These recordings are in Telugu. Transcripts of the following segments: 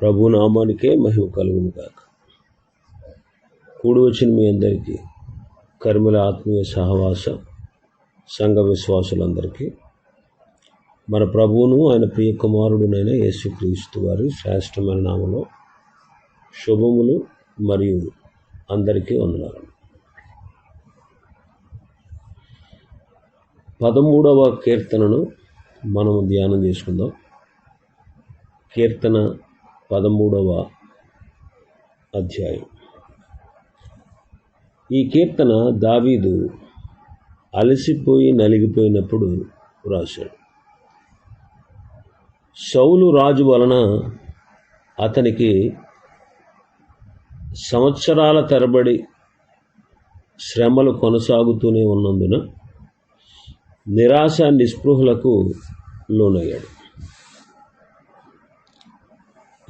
ప్రభు నామానికే మహిమ కలుగును కాక కూడి వచ్చిన మీ అందరికీ కర్మల ఆత్మీయ సహవాస సంఘ విశ్వాసులందరికీ మన ప్రభువును ఆయన ప్రియ కుమారుడునైన యేసుక్రీస్తు వారి శ్రేష్టమైన నామలో శుభములు మరియు అందరికీ ఉన్నారు పదమూడవ కీర్తనను మనము ధ్యానం చేసుకుందాం. కీర్తన పదమూడవ అధ్యాయం. ఈ కీర్తన దావీదు అలసిపోయి నలిగిపోయినప్పుడు రాశాడు సౌలు రాజు వలన అతనికి సంవత్సరాల తరబడి శ్రమలు కొనసాగుతూనే ఉన్నందున నిరాశ నిస్పృహలకు లోనయ్యాడు.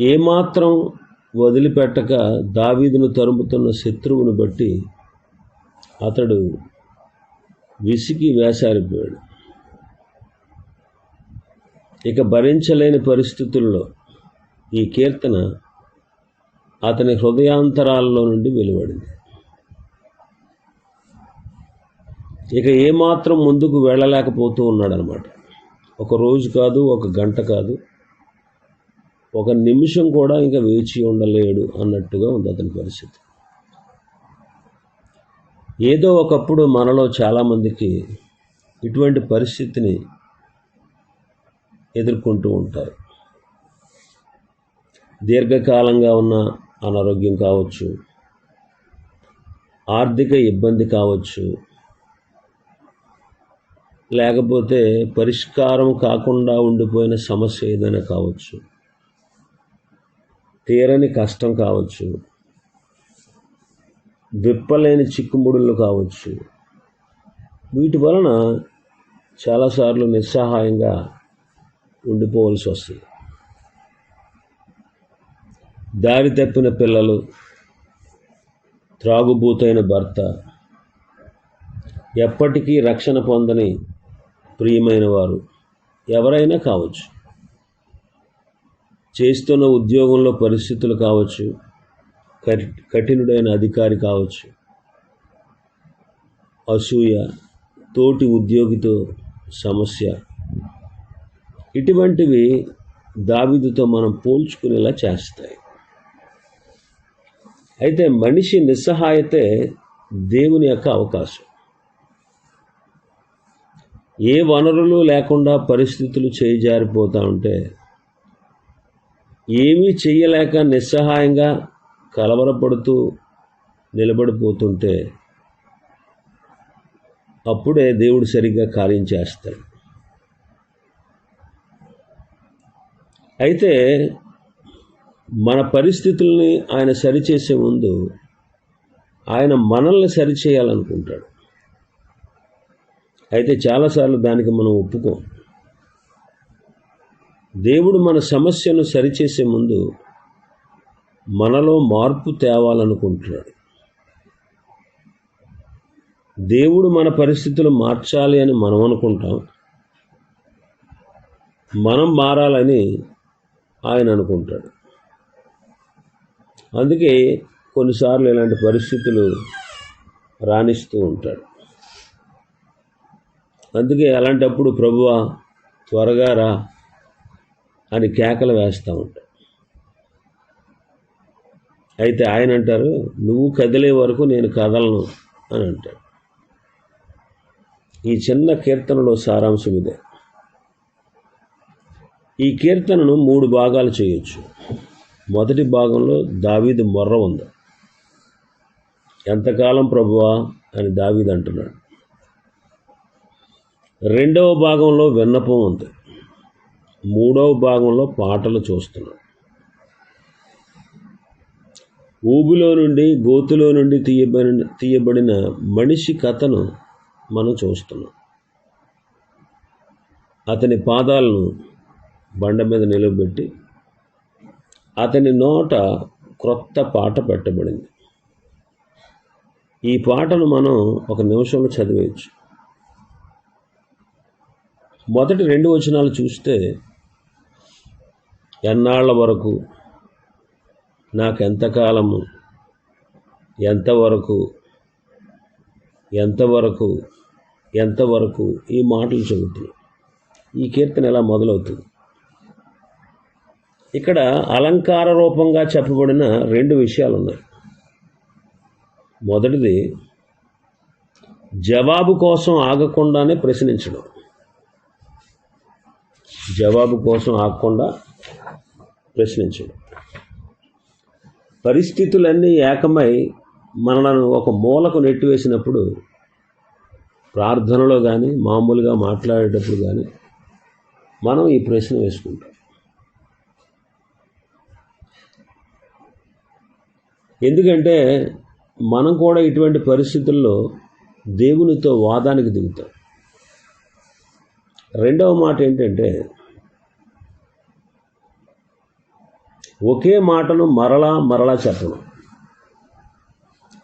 ఏమాత్రం వదిలిపెట్టక దావీదును తరుముతున్న శత్రువును బట్టి అతడు విసిగి వేసారిపోయాడు. ఇక భరించలేని పరిస్థితుల్లో ఈ కీర్తన అతని హృదయాంతరాల్లో నుండి వెలువడింది. ఇక ఏమాత్రం ముందుకు వెళ్ళలేకపోతూ ఉన్నాడనమాట. ఒక రోజు కాదు ఒక గంట కాదు ఒక నిమిషం కూడా ఇంకా వేచి ఉండలేడు అన్నట్టుగా ఉంది అతని పరిస్థితి. ఏదో ఒకప్పుడు మనలో చాలామందికి ఇటువంటి పరిస్థితిని ఎదుర్కొంటూ ఉంటారు. దీర్ఘకాలంగా ఉన్న అనారోగ్యం కావచ్చు ఆర్థిక ఇబ్బంది కావచ్చు లేకపోతే పరిష్కారం కాకుండా ఉండిపోయిన సమస్య ఏదైనా కావచ్చు. తీరని కష్టం కావచ్చు. విప్పలేని చిక్కుముడులు కావచ్చు. వీటి వలన చాలాసార్లు నిస్సహాయంగా ఉండిపోవలసి వస్తుంది. దారి తప్పిన పిల్లలు త్రాగుబూతైన భర్త ఎప్పటికీ రక్షణ పొందని ప్రియమైన వారు ఎవరైనా కావచ్చు. చేస్తున్న ఉద్యోగంలో పరిస్థితులు కావచ్చు కఠినుడైన అధికారి కావచ్చు అసూయ తోటి ఉద్యోగితో సమస్య. ఇటువంటివి దావిదుతో మనం పోల్చుకునేలా చేస్తాయి. అయితే మనిషి నిస్సహాయతే దేవుని యొక్క అవకాశం. ఏ వనరులు లేకుండా పరిస్థితులు చేజారిపోతూ ఉంటే ఏమీ చెయ్యలేక నిస్సహాయంగా కలవరపడుతూ నిలబడిపోతుంటే అప్పుడే దేవుడు సరిగ్గా కార్యం చేస్తాడు. అయితే మన పరిస్థితుల్ని ఆయన సరిచేసే ముందు ఆయన మనల్ని సరిచేయాలనుకుంటాడు. అయితే చాలాసార్లు దానికి మనం ఒప్పుకోం. దేవుడు మన సమస్యను సరిచేసే ముందు మనలో మార్పు తేవాలనుకుంటున్నాడు. దేవుడు మన పరిస్థితులు మార్చాలి అని మనం అనుకుంటాం. మనం మారాలని ఆయన అనుకుంటాడు. అందుకే కొన్నిసార్లు ఇలాంటి పరిస్థితులు రాణిస్తూ ఉంటాడు. అందుకే అలాంటప్పుడు ప్రభువా త్వరగా రా. అని కేకలు వేస్తూ ఉంటాడు అయితే ఆయన అంటారు నువ్వు కదిలే వరకు నేను కదలను అని అంటాడు. ఈ చిన్న కీర్తనలో సారాంశం ఇదే. ఈ కీర్తనను మూడు భాగాలు చేయొచ్చు. మొదటి భాగంలో దావీదు మొర్ర ఉంది. ఎంతకాలం ప్రభువా అని దావీదు అంటున్నాడు. రెండవ భాగంలో విన్నపం ఉంది. మూడవ భాగంలో పాటలు చూస్తున్నాం. ఊబిలో నుండి గోతులో నుండి తీయబడిన తీయబడిన మనిషి కథను మనం చూస్తున్నాం. అతని పాదాలను బండ మీద నిలబెట్టి అతని నోట క్రొత్త పాట పెట్టబడింది. ఈ పాటను మనం ఒక నిమిషంలో చదివేయచ్చు. మొదటి రెండు వచనాలు చూస్తే ఎన్నాళ్ళ వరకు? నాకెంతకాలము? ఎంతవరకు? ఎంతవరకు? ఎంతవరకు? ఈ మాటలు చెబుతున్నాయి. ఈ కీర్తన ఎలా మొదలవుతుంది? ఇక్కడ అలంకార రూపంగా చెప్పబడిన రెండు విషయాలు ఉన్నాయి మొదటిది జవాబు కోసం ఆగకుండానే ప్రశ్నించడం. జవాబు కోసం ఆగకుండా ప్రశ్నించడం. పరిస్థితులన్నీ ఏకమై మనలను ఒక మూలకు నెట్టివేసినప్పుడు ప్రార్థనలో కానీ మామూలుగా మాట్లాడేటప్పుడు కానీ మనం ఈ ప్రశ్న వేసుకుంటాం. ఎందుకంటే మనం కూడా ఇటువంటి పరిస్థితుల్లో దేవునితో వాదానికి దిగుతాం. రెండవ మాట ఏంటంటే ఒకే మాటను మరలా మరలా చెప్పడం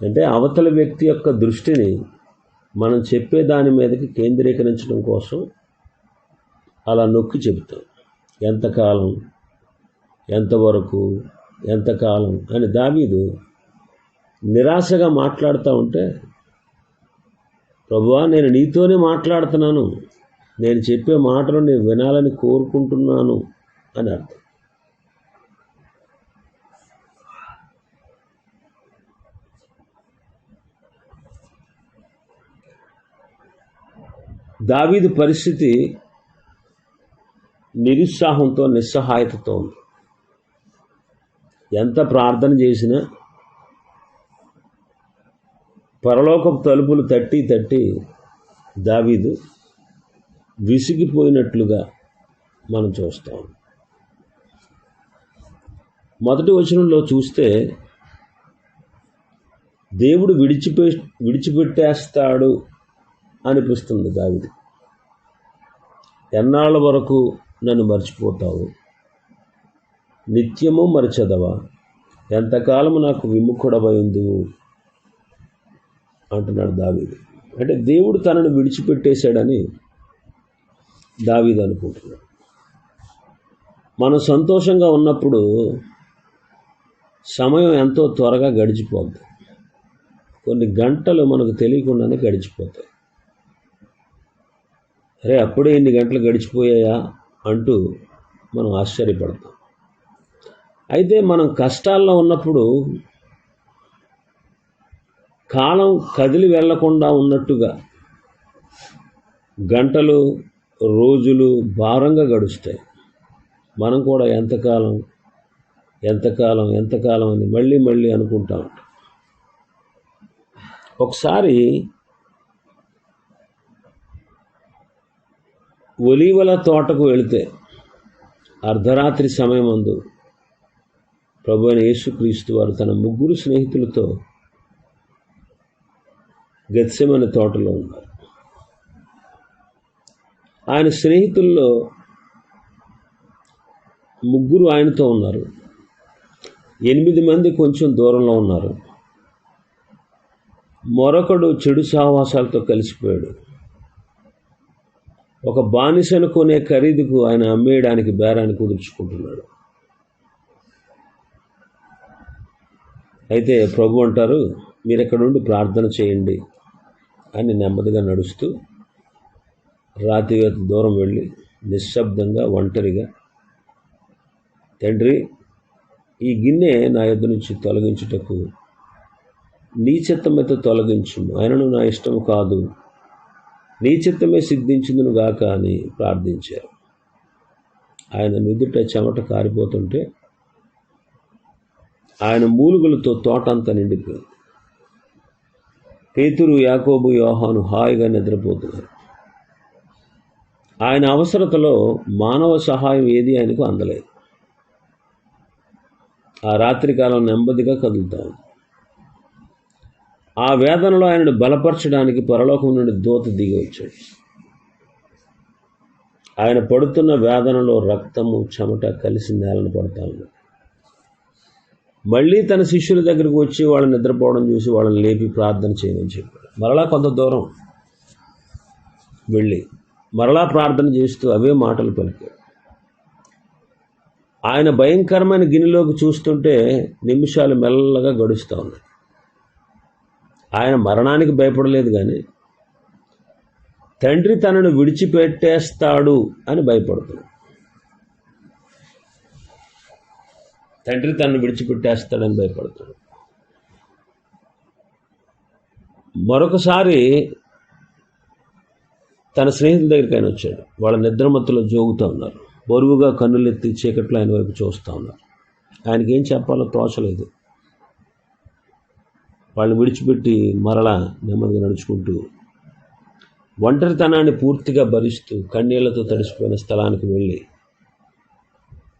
అంటే అవతల వ్యక్తి యొక్క దృష్టిని మనం చెప్పే దాని మీదకి కేంద్రీకరించడం కోసం అలా నొక్కి చెబుతాం. ఎంతకాలం ఎంతవరకు ఎంతకాలం అని దావీదు నిరాశగా మాట్లాడుతూ ఉంటే ప్రభువా నేను నీతోనే మాట్లాడుతున్నాను. నేను చెప్పే మాటలు నేను వినాలని కోరుకుంటున్నాను అని అర్థం. దావీదు పరిస్థితి నిరుత్సాహంతో నిస్సహాయతతో ఉంది. ఎంత ప్రార్థన చేసినా పరలోకపు తలుపులు తట్టి తట్టి దావీదు విసిగిపోయినట్లుగా మనం చూస్తాం మొదటి వచనంలో చూస్తే దేవుడు విడిచిపె విడిచిపెట్టేస్తాడు అనిపిస్తుంది దావిది. ఎన్నాళ్ళ వరకు నన్ను మర్చిపోతావు? నిత్యము మరచదవా? ఎంతకాలము నాకు విముఖుడవై అంటున్నాడు దావీదు. అంటే దేవుడు తనను విడిచిపెట్టేశాడని దావీదు అనుకుంటున్నాడు. మనం సంతోషంగా ఉన్నప్పుడు సమయం ఎంతో త్వరగా గడిచిపోద్ది. కొన్ని గంటలు మనకు తెలియకుండానే గడిచిపోతాయి. అరే అప్పుడే ఇన్ని గంటలు గడిచిపోయాయా అంటూ మనం ఆశ్చర్యపడతాం. అయితే మనం కష్టాల్లో ఉన్నప్పుడు కాలం కదిలి వెళ్ళకుండా ఉన్నట్టుగా గంటలు రోజులు భారంగా గడుస్తాయి. మనం కూడా ఎంతకాలం ఎంతకాలం ఎంతకాలం అని మళ్ళీ మళ్ళీ అనుకుంటా ఉంటాం. ఒకసారి ఒలీవల తోటకు వెళితే అర్ధరాత్రి సమయం అందు ప్రభు అయిన యేసుక్రీస్తు వారు తన ముగ్గురు స్నేహితులతో గెత్సెమని తోటలో ఉన్నారు. ఆయన స్నేహితుల్లో ముగ్గురు ఆయనతో ఉన్నారు. ఎనిమిది మంది కొంచెం దూరంలో ఉన్నారు. మరొకడు చెడు సహవాసాలతో కలిసిపోయాడు. ఒక బానిసను కొనే ఖరీదుకు ఆయన అమ్మేయడానికి బేరాన్ని కుదుర్చుకుంటున్నాడు. అయితే ప్రభు అంటారు మీరు ఎక్కడుండి ప్రార్థన చేయండి అని నెమ్మదిగా నడుస్తూ రాతివేత దూరం వెళ్ళి నిశ్శబ్దంగా ఒంటరిగా తండ్రి ఈ గిన్నె నా యొద్ నుంచి తొలగించుటకు నీ చిత్తమైతే తొలగించు ఆయనను నా ఇష్టం కాదు. నీ చిత్తమే సిద్ధించిందును గాక అని ప్రార్థించారు. ఆయన నుదుట చెమట కారిపోతుంటే ఆయన మూలుగులతో తోట అంతా నిండిపోయింది. పేతురు యాకోబు యోహాను హాయిగా నిద్రపోతున్నారు. ఆయన అవసరతలో మానవ సహాయం ఏది ఆయనకు అందలేదు. ఆ రాత్రికాలం నెమ్మదిగా కదులుతా ఉంది. ఆ వేదనలో ఆయనను బలపరచడానికి పరలోకం నుండి దూత దిగి వచ్చాడు. ఆయన పడుతున్న వేదనలో రక్తము చెమట కలిసి నేలను పడతా మళ్ళీ తన శిష్యుల దగ్గరకు వచ్చి వాళ్ళని నిద్రపోవడం చూసి వాళ్ళని లేపి ప్రార్థన చేయమని చెప్పాడు. మరలా కొంత దూరం వెళ్ళి మరలా ప్రార్థన చేస్తూ అవే మాటలు పలికాడు. ఆయన భయంకరమైన గిన్నెలోకి చూస్తుంటే నిమిషాలు మెల్లగా గడుస్తూ ఉన్నాయి. ఆయన మరణానికి భయపడలేదు కానీ తండ్రి తనను విడిచిపెట్టేస్తాడు అని భయపడుతున్నాడు తండ్రి తనను విడిచిపెట్టేస్తాడని భయపడుతున్నాడు మరొకసారి తన స్నేహితుల దగ్గరికి ఆయన వచ్చాడు. వాళ్ళ నిద్రమత్తులో జోగుతూ ఉన్నారు. బరువుగా కన్నులెత్తి చీకట్లో ఆయన వైపు చూస్తూ ఉన్నారు. ఆయనకి ఏం చెప్పాలో తోచలేదు. వాళ్ళని విడిచిపెట్టి మరలా నెమ్మదిగా నడుచుకుంటూ ఒంటరితనాన్ని పూర్తిగా భరిస్తూ కన్నీళ్ళతో తడిసిపోయిన స్థలానికి వెళ్ళి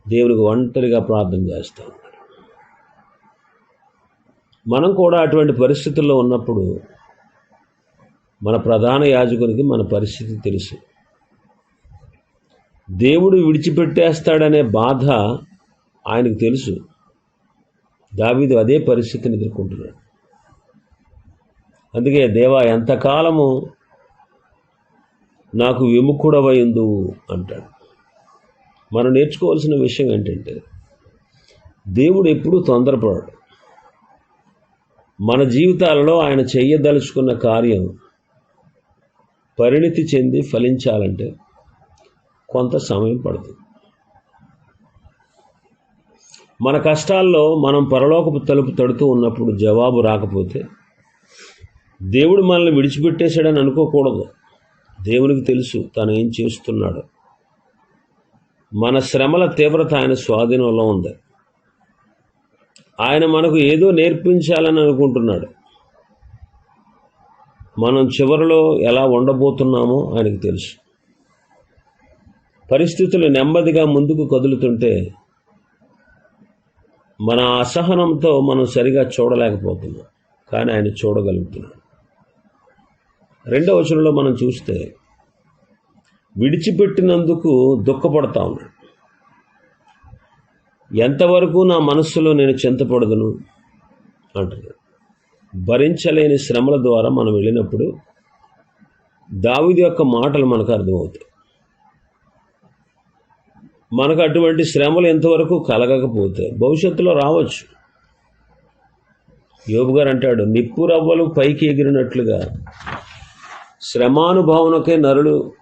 దేవునికి ఒంటరిగా ప్రార్థన చేస్తూ ఉన్నారు. మనం కూడా అటువంటి పరిస్థితుల్లో ఉన్నప్పుడు మన ప్రధాన యాజకునికి మన పరిస్థితి తెలుసు. దేవుడు విడిచిపెట్టేస్తాడనే బాధ ఆయనకు తెలుసు. దావీదు అదే పరిస్థితిని ఎదుర్కొంటున్నాడు. అందుకే దేవా ఎంతకాలము నాకు విముఖుడవైందు అంటాడు. మనం నేర్చుకోవాల్సిన విషయం ఏంటంటే దేవుడు ఎప్పుడూ తొందరపడాడు. మన జీవితాలలో ఆయన చెయ్యదలుచుకున్న కార్యం పరిణితి చెంది ఫలించాలంటే కొంత సమయం పడుతుంది. మన కష్టాల్లో మనం పరలోకపు తలుపు తడుతూ ఉన్నప్పుడు జవాబు రాకపోతే దేవుడు మనల్ని విడిచిపెట్టేశాడని అనుకోకూడదు. దేవునికి తెలుసు తను ఏం చేస్తున్నాడు. మన శ్రమల తీవ్రత ఆయన స్వాధీనంలో ఉంది. ఆయన మనకు ఏదో నేర్పించాలని అనుకుంటున్నాడు. మనం చివరిలో ఎలా ఉండబోతున్నామో ఆయనకు తెలుసు. పరిస్థితులు నెమ్మదిగా ముందుకు కదులుతుంటే మన అసహనంతో మనం సరిగా చూడలేకపోతున్నాం. కానీ ఆయన చూడగలుగుతున్నాడు. రెండవ వచనంలో మనం చూస్తే విడిచిపెట్టినందుకు దుఃఖపడతా ఉన్నాడు. ఎంతవరకు నా మనస్సులో నేను చింతపడదును? అంటున్నాడు భరించలేని శ్రమల ద్వారా మనం వెళ్ళినప్పుడు దావిది యొక్క మాటలు మనకు అర్థమవుతాయి. మనకు అటువంటి శ్రమలు ఎంతవరకు కలగకపోతే భవిష్యత్తులో రావచ్చు. యోబు గారు అంటాడు నిప్పు రవ్వలు పైకి ఎగిరినట్లుగా శ్రమానుభావనకే నరులు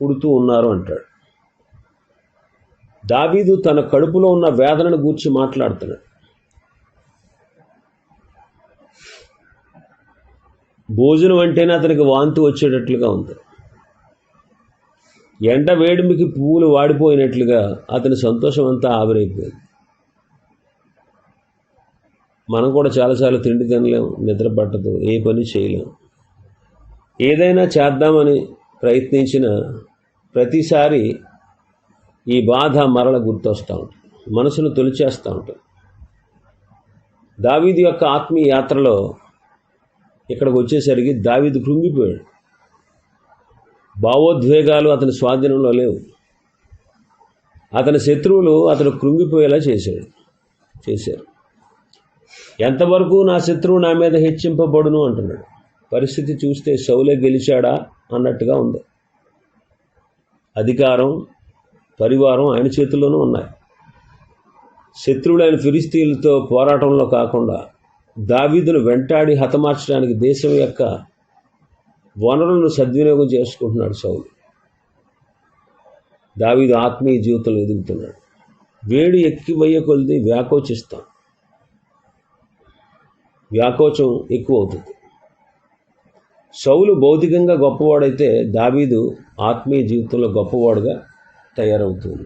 పుడుతూ ఉన్నారు అంటాడు. దావీదు తన కడుపులో ఉన్న వేదనను గూర్చి మాట్లాడుతున్నాడు. భోజనం అంటేనే అతనికి వాంతి వచ్చేటట్లుగా ఉంది. ఎండ వేడిమికి పువ్వులు వాడిపోయినట్లుగా అతని సంతోషం అంతా ఆవిరైపోయింది. మనం కూడా చాలాసార్లు తిండి తినలేం నిద్ర పట్టదు ఏ పని చేయలేం ఏదైనా చేద్దామని ప్రయత్నించిన ప్రతిసారి ఈ బాధ మరల గుర్తొస్తూ ఉంటుంది. మనసును తొలిచేస్తూ ఉంటుంది. దావీది యొక్క ఆత్మీయ యాత్రలో ఇక్కడికి వచ్చేసరికి దావీదు కృంగిపోయాడు. భావోద్వేగాలు అతని స్వాధీనంలో లేవు. అతని శత్రువులు అతను కృంగిపోయేలా చేశాడు. చేశారు. ఎంతవరకు నా శత్రువు నా మీద హెచ్చింపబడును అంటున్నాడు. పరిస్థితి చూస్తే సౌలే గెలిచాడా అన్నట్టుగా ఉంది. అధికారం పరివారం ఆయన చేతుల్లోనూ ఉన్నాయి. శత్రువులైన ఫిరిస్తీన్లతో పోరాటంలో కాకుండా దావీదును వెంటాడి హతమార్చడానికి దేశం యొక్క వనరులను సద్వినియోగం చేసుకుంటున్నాడు సౌలు. దావీదు ఆత్మీయ జీవితంలో ఎదుగుతున్నాడు. వేడి ఎక్కివయ్యే కొలిది వ్యాకోచిస్తాం. వ్యాకోచం ఎక్కువ అవుతుంది. సౌలు భౌతికంగా గొప్పవాడైతే దావీదు ఆత్మీయ జీవితంలో గొప్పవాడుగా తయారవుతుంది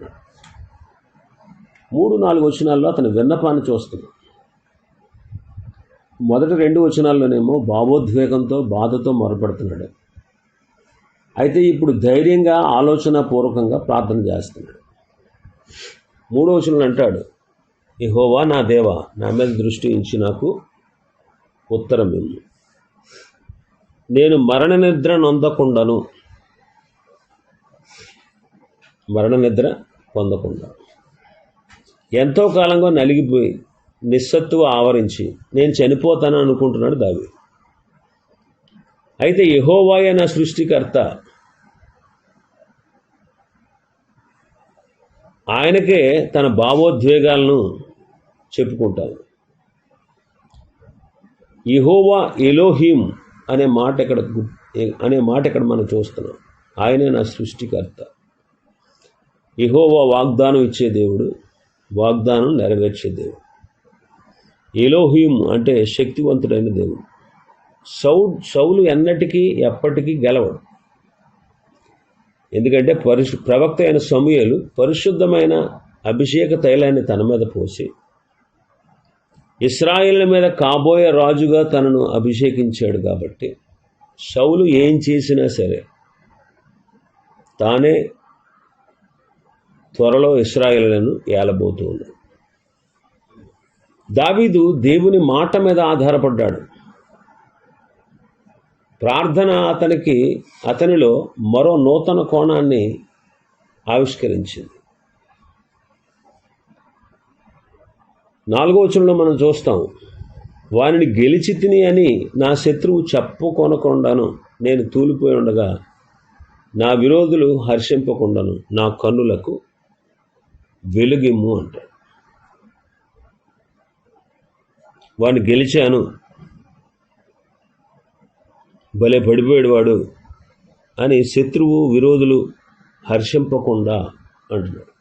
మూడు నాలుగు వచనాల్లో అతని విన్నపాన్ని చూస్తుంది మొదటి రెండు వచనాల్లోనేమో భావోద్వేగంతో బాధతో మొరపెడుతున్నాడు. అయితే ఇప్పుడు ధైర్యంగా ఆలోచన పూర్వకంగా ప్రార్థన చేస్తున్నాడు. మూడో వచనంలో అంటాడు యెహోవా నా దేవా నా మీద దృష్టి ఉంచి నాకు ఉత్తరం ఇమ్ము నేను మరణ నిద్ర నొందకుండాను. మరణ నిద్ర పొందకుండా ఎంతో కాలంగా నలిగిపోయి నిస్సత్తువ ఆవరించి నేను చనిపోతాను అనుకుంటున్నాడు దావి అయితే యహోవాయ నా సృష్టికర్త. ఆయనకే తన భావోద్వేగాలను చెప్పుకుంటాను. ఇహోవా ఎలోహిం అనే మాట ఇక్కడ అనే మాట ఇక్కడ మనం చూస్తున్నాం? ఆయనే నా సృష్టికర్త. ఇహోవా వాగ్దానం ఇచ్చే దేవుడు వాగ్దానం నెరవేర్చే దేవుడు. ఎలోహీం అంటే శక్తివంతుడైన దేవుడు. సౌ సౌలు ఎన్నటికీ ఎప్పటికీ గెలవడు. ఎందుకంటే పరిశు ప్రవక్త అయిన సమూయేలు పరిశుద్ధమైన అభిషేక తైలాన్ని తన మీద పోసి ఇస్రాయిల్ మీద కాబోయే రాజుగా తనను అభిషేకించాడు కాబట్టి సౌలు ఏం చేసినా సరే తానే త్వరలో ఇస్రాయేళ్ళను ఏలబోతూ ఉన్నాడు. దావీదు దేవుని మాట మీద ఆధారపడ్డాడు. ప్రార్థన అతనికి అతనిలో మరో నూతన కోణాన్ని ఆవిష్కరించింది. నాలుగో వచనంలో మనం చూస్తాం వారిని గెలిచి తిని అని నా శత్రువు చెప్పుకొనకుండాను నేను తూలిపోయి ఉండగా నా విరోధులు హర్షింపకుండాను నా కన్నులకు వెలుగిమ్ము అంటాడు వాడిని గెలిచాను. భలే పడిపోయాడు వాడు అని శత్రువు విరోధులు హర్షింపకుండా అంటున్నాడు.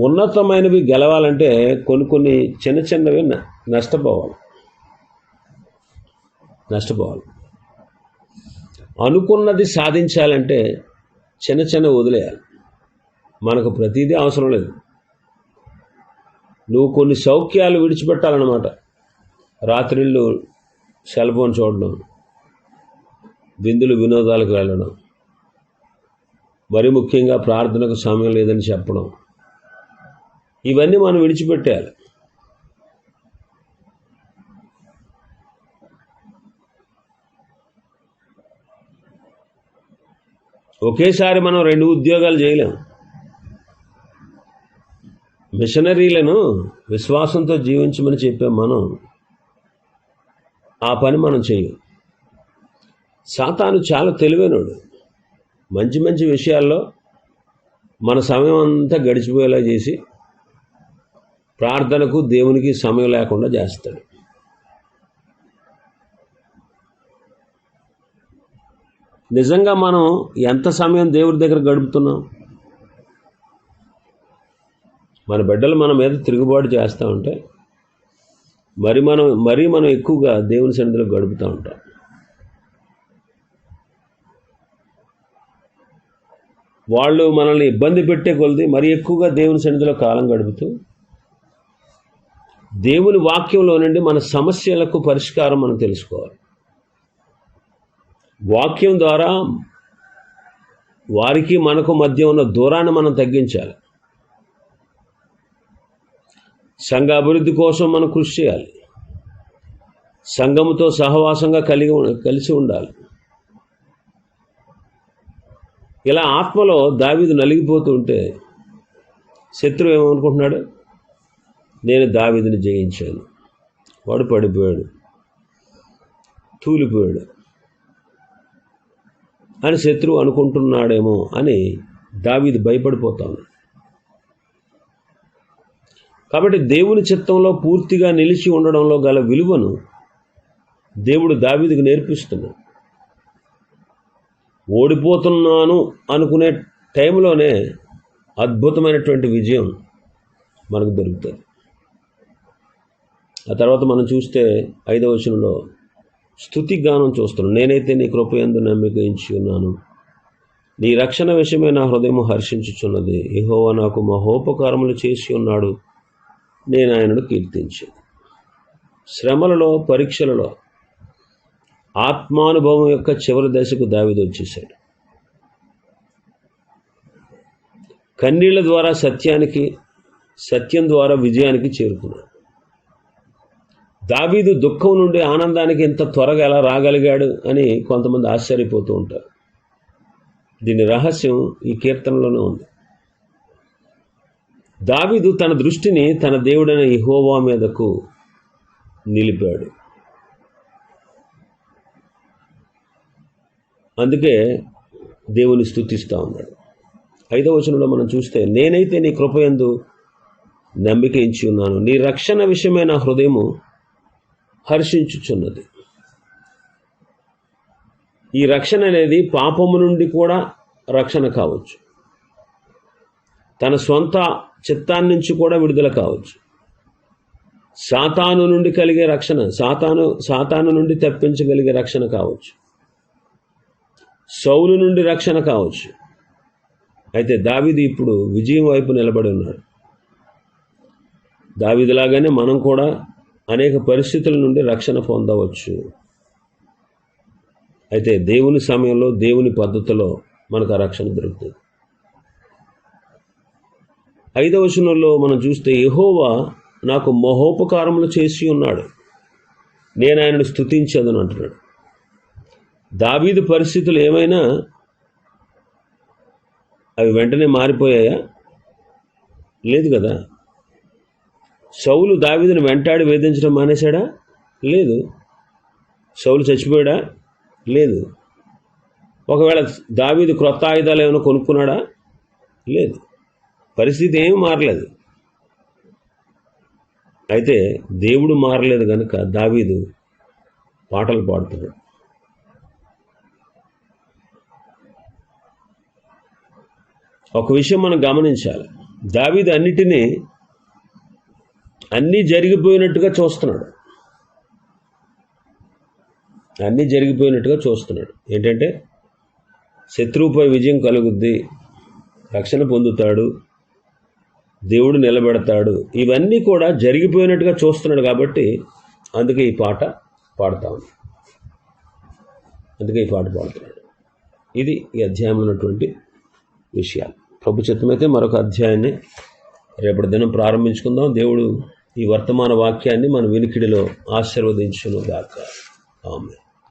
ఉన్నతమైనవి గెలవాలంటే కొన్ని కొన్ని చిన్న చిన్నవి న- నష్టపోవాలి. నష్టపోవాలి. అనుకున్నది సాధించాలంటే చిన్న చిన్న వదిలేయాలి. మనకు ప్రతిదీ అవసరం లేదు. నువ్వు కొన్ని సౌఖ్యాలు విడిచిపెట్టాలన్నమాట. రాత్రిళ్ళు సెల్ ఫోన్ చూడడం విందులు వినోదాలకు వెళ్ళడం మరి ముఖ్యంగా ప్రార్థనకు సమయం లేదని చెప్పడం. ఇవన్నీ మనం విడిచిపెట్టాలి ఒకేసారి మనం రెండు ఉద్యోగాలు చేయలేం మిషనరీలను విశ్వాసంతో జీవించమని చెప్పే మనం. ఆ పని మనం చేయం సాతాను చాలా తెలివైనడు. మంచి మంచి విషయాల్లో మన సమయం అంతా గడిచిపోయేలా చేసి ప్రార్థనకు దేవునికి సమయం లేకుండా చేస్తాడు. నిజంగా మనం ఎంత సమయం దేవుడి దగ్గర గడుపుతున్నాం? మన బిడ్డలు మన మీద తిరుగుబాటు చేస్తూ ఉంటే మరి మనం మరీ మనం ఎక్కువగా దేవుని సన్నిధిలో గడుపుతూ ఉంటాం. వాళ్ళు మనల్ని ఇబ్బంది పెట్టే కొలది మరి ఎక్కువగా దేవుని సన్నిధిలో కాలం గడుపుతూ దేవుని వాక్యంలో నుండి మన సమస్యలకు పరిష్కారం మనం తెలుసుకోవాలి. వాక్యం ద్వారా వారికి మనకు మధ్య ఉన్న దూరాన్ని మనం తగ్గించాలి. సంఘ అభివృద్ధి కోసం మనం కృషి చేయాలి. సంఘముతో సహవాసంగా కలిగి కలిసి ఉండాలి. ఇలా ఆత్మలో దావీదు నలిగిపోతుంటే శత్రువు ఏమనుకుంటున్నాడు? నేను దావిదిని జయించాను. వాడు పడిపోయాడు. తూలిపోయాడు. అని శత్రువు అనుకుంటున్నాడేమో అని దావీదు భయపడిపోతాను కాబట్టి దేవుని చిత్తంలో పూర్తిగా నిలిచి ఉండడంలో గల విలువను దేవుడు దావీదుకు నేర్పిస్తున్నాడు. ఓడిపోతున్నాను అనుకునే టైంలోనే అద్భుతమైనటువంటి విజయం మనకు దొరుకుతుంది. ఆ తర్వాత మనం చూస్తే ఐదవ వచనంలో స్థుతి గానం చూస్తున్నాను. నేనైతే నీ కృప ఎందు ఉన్నాను. నీ రక్షణ విషయమే నా హృదయం హర్షించుచున్నది. ఏహోవా నాకు మహోపకారములు చేసి ఉన్నాడు. నేను ఆయనను కీర్తించాను. శ్రమలలో పరీక్షలలో ఆత్మానుభవం యొక్క చివరి దశకు దావిది వచ్చేసాడు కన్నీళ్ళ ద్వారా సత్యానికి సత్యం ద్వారా విజయానికి చేరుకున్నాడు. దావీదు దుఃఖం నుండి ఆనందానికి ఇంత త్వరగా ఎలా రాగలిగాడు అని కొంతమంది ఆశ్చర్యపోతూ ఉంటారు. దీని రహస్యం ఈ కీర్తనలోనే ఉంది. దావీదు తన దృష్టిని తన దేవుడైన ఇహోవా మీదకు నిలిపాడు. అందుకే దేవుని స్థుతిస్తూ ఉన్నాడు. ఐదవ వచనంలో మనం చూస్తే నేనైతే నీ కృపయందు నమ్మిక ఇచ్చి ఉన్నాను. నీ రక్షణ విషయమైన నా హృదయము హర్షించుచున్నది. ఈ రక్షణ అనేది పాపము నుండి కూడా రక్షణ కావచ్చు. తన సొంత చిత్తాన్ని నుంచి కూడా విడుదల కావచ్చు. సాతాను నుండి కలిగే రక్షణ సాతాను సాతాను నుండి తప్పించగలిగే రక్షణ కావచ్చు. సౌలు నుండి రక్షణ కావచ్చు. అయితే దావిది ఇప్పుడు విజయం వైపు నిలబడి ఉన్నాడు. దావిదిలాగానే మనం కూడా అనేక పరిస్థితుల నుండి రక్షణ పొందవచ్చు. అయితే దేవుని సమయంలో దేవుని పద్ధతిలో మనకు ఆ రక్షణ దొరుకుతుంది. ఐదవ వచనంలో మనం చూస్తే యహోవా నాకు మహోపకారములు చేసి ఉన్నాడు. నేను ఆయనను స్థుతించదని అంటున్నాడు. దావీదు పరిస్థితులు ఏమైనా అవి వెంటనే మారిపోయాయా? లేదు కదా. సౌలు దావీదుని వెంటాడి వేధించడం మానేశాడా? లేదు. సౌలు చచ్చిపోయాడా? లేదు. ఒకవేళ దావీదు క్రొత్త ఆయుధాలు ఏమైనా కొనుక్కున్నాడా? లేదు. పరిస్థితి ఏమీ మారలేదు. అయితే దేవుడు మారలేదు కనుక దావీదు పాటలు పాడుతున్నాడు. ఒక విషయం మనం గమనించాలి. దావీదు అన్నిటినీ అన్నీ జరిగిపోయినట్టుగా చూస్తున్నాడు. అన్నీ జరిగిపోయినట్టుగా చూస్తున్నాడు. ఏంటంటే శత్రువుపై విజయం కలుగుద్ది రక్షణ పొందుతాడు దేవుడు నిలబెడతాడు. ఇవన్నీ కూడా జరిగిపోయినట్టుగా చూస్తున్నాడు కాబట్టి అందుకే ఈ పాట పాడుతా ఉంది అందుకే ఈ పాట పాడుతున్నాడు. ఇది ఈ అధ్యాయంలో ఉన్నటువంటి విషయాలు. ప్రభు చిత్తమైతే మరొక అధ్యాయాన్ని రేపటి దినం ప్రారంభించుకుందాం. దేవుడు ఈ వర్తమాన వాక్యాన్ని మన వినికిడిలో ఆశీర్వదించును గాక ఆమె